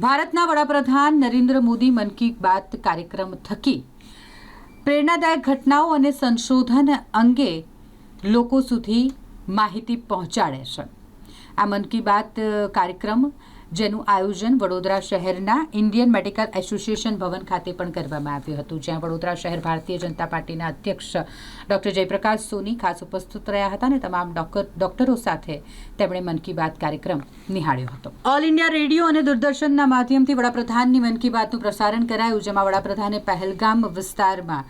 ભારતના વડાપ્રધાન નરેન્દ્ર મોદી મન કી બાત કાર્યક્રમ થકી પ્રેરણાદાયક ઘટનાઓ અને સંશોધન અંગે લોકો સુધી માહિતી પહોંચાડે છે. આ મન કી બાત કાર્યક્રમ જેનું આયોજન વડોદરા શહેરના ઇન્ડિયન મેડિકલ એસોસિએશન ભવન ખાતે પણ કરવામાં આવ્યું હતું, જ્યાં વડોદરા શહેર ભારતીય જનતા પાર્ટીના અધ્યક્ષ ડૉક્ટર જયપ્રકાશ સોની ખાસ ઉપસ્થિત રહ્યા હતા અને તમામ ડોક્ટર સાથે તેમણે મન કી બાત કાર્યક્રમ નિહાળ્યો હતો. ઓલ ઇન્ડિયા રેડિયો અને દૂરદર્શનના માધ્યમથી વડાપ્રધાનની મન કી બાતનું પ્રસારણ કરાયું, જેમાં વડાપ્રધાને પહેલગામ વિસ્તારમાં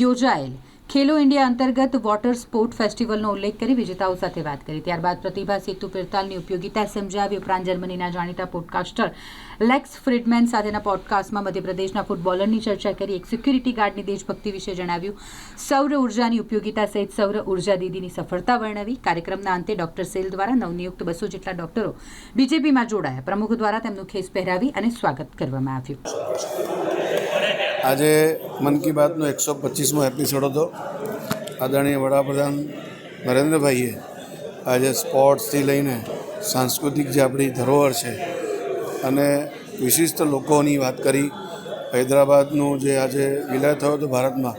યોજાયેલ ખેલો ઇન્ડિયા અંતર્ગત વોટર સ્પોર્ટ ફેસ્ટિવલનો ઉલ્લેખ કરી વિજેતાઓ સાથે વાત કરી. ત્યારબાદ પ્રતિભા સેતુ પિરતાલની ઉપયોગિતા સમજાવી ઉપરાંત જર્મનીના જાણીતા પોડકાસ્ટર લેક્સ ફ્રીડમેન સાથેના પોડકાસ્ટમાં મધ્યપ્રદેશના ફૂટબોલરની ચર્ચા કરી. એક સિક્યુરિટી ગાર્ડની દેશભક્તિ વિશે જણાવ્યું. સૌર ઉર્જાની ઉપયોગિતા સહિત સૌર ઊર્જા દીદીની સફળતા વર્ણવી. કાર્યક્રમના અંતે ડોક્ટર સેલ દ્વારા નવનિયુક્ત બસો જેટલા ડોક્ટરો બીજેપીમાં જોડાયા. પ્રમુખ દ્વારા તેમનું ખેસ પહેરાવી અને સ્વાગત કરવામાં આવ્યું. આજે મન કી બાતનો એકસો પચીસમો એપિસોડ હતો. આદરણીય વડાપ્રધાન નરેન્દ્રભાઈએ આજે સ્પોર્ટ્સથી લઈને સાંસ્કૃતિક જે આપણી ધરોહર છે અને વિશિષ્ટ લોકોની વાત કરી, હૈદરાબાદનું જે આજે વિલય થયો હતો ભારતમાં,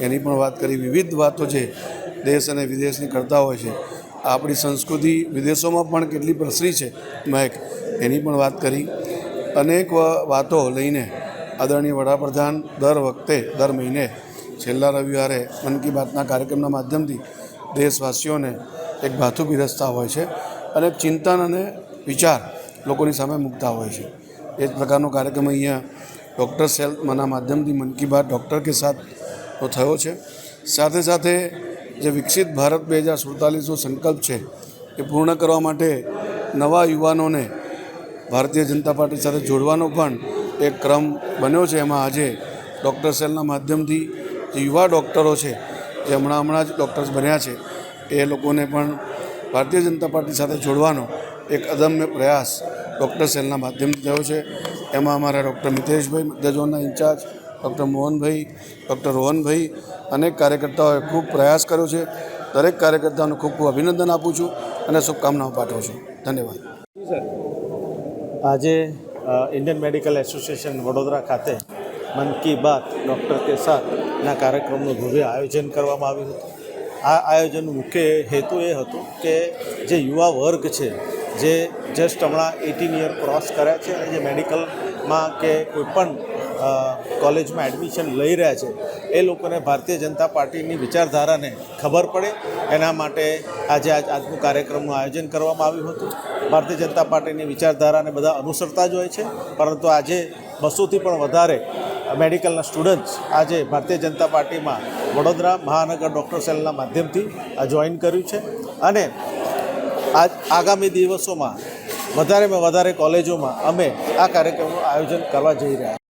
એની પણ વાત કરી. વિવિધ વાતો છે દેશ અને વિદેશની કરતા હોય છે. આપણી સંસ્કૃતિ વિદેશોમાં પણ કેટલી પ્રસરી છે મહેક એની પણ વાત કરી. અનેક વાતો લઈને આદરણીય વડાપ્રધાન દર વખતે, દર મહિને છેલ્લા રવિવારે મન કી બાતના કાર્યક્રમના માધ્યમથી દેશવાસીઓને એક ભાથું પીરસતા હોય છે અને ચિંતન અને વિચાર લોકોની સામે મૂકતા હોય છે. એ જ પ્રકારનો કાર્યક્રમ અહીંયા ડૉક્ટર સેલ્ફના માધ્યમથી મન કી બાત ડૉક્ટર કે સાથનો થયો છે. સાથે સાથે જે વિકસિત ભારત બે હજાર સુડતાલીસનો સંકલ્પ છે એ પૂર્ણ કરવા માટે નવા યુવાનોને ભારતીય જનતા પાર્ટી સાથે જોડવાનો પણ એક ક્રમ બન્યો છે. એમાં આજે ડૉક્ટર સેલના માધ્યમથી જે યુવા ડૉક્ટરો છે, જે હમણાં હમણાં જ ડૉક્ટર્સ બન્યા છે, એ લોકોને પણ ભારતીય જનતા પાર્ટી સાથે જોડવાનો એક અદમ્ય પ્રયાસ ડૉક્ટર સેલના માધ્યમથી થયો છે. એમાં અમારા ડૉક્ટર મિતેશભાઈ મધ્ય ઝોનના in charge, doctor Mohanbhai, doctor Rohanbhai અનેક કાર્યકર્તાઓએ ખૂબ પ્રયાસ કર્યો છે. દરેક કાર્યકર્તાઓને ખૂબ ખૂબ અભિનંદન આપું છું અને શુભકામનાઓ પાઠવું છું. ધન્યવાદ. આજે ઇન્ડિયન મેડિકલ એસોસિએશન વડોદરા ખાતે મન કી બાત ડૉક્ટર કે કાર્યક્રમનું ભવ્ય આયોજન કરવામાં આવ્યું હતું. આ આયોજનનું મુખ્ય હેતુ એ હતું કે જે યુવા વર્ગ છે, જે જસ્ટ હમણાં એટીન યર ક્રોસ કર્યા છે અને જે મેડિકલમાં કે કોઈપણ કોલેજમાં એડમિશન લઈ રહ્યા છે. એ લોકોને ભારતીય જનતા પાર્ટીની વિચારધારાને ખબર પડે. એના માટે આજે આજ આજનું કાર્યક્રમનું આયોજન કરવામાં આવ્યું હતું. ભારતીય જનતા પાર્ટીની વિચારધારાને બધા અનુસરતા જ હોય છે. પરંતુ આજે બસોથી પણ વધારે મેડિકલના સ્ટુડન્ટ્સ આજે ભારતીય જનતા પાર્ટીમાં વડોદરા મહાનગર ડૉક્ટર સેલના માધ્યમથી જોઈન કર્યું છે. અને આજ આગામી દિવસોમાં વધારેમાં વધારે કોલેજોમાં અમે આ કાર્યક્રમનું આયોજન કરવા જઈ રહ્યા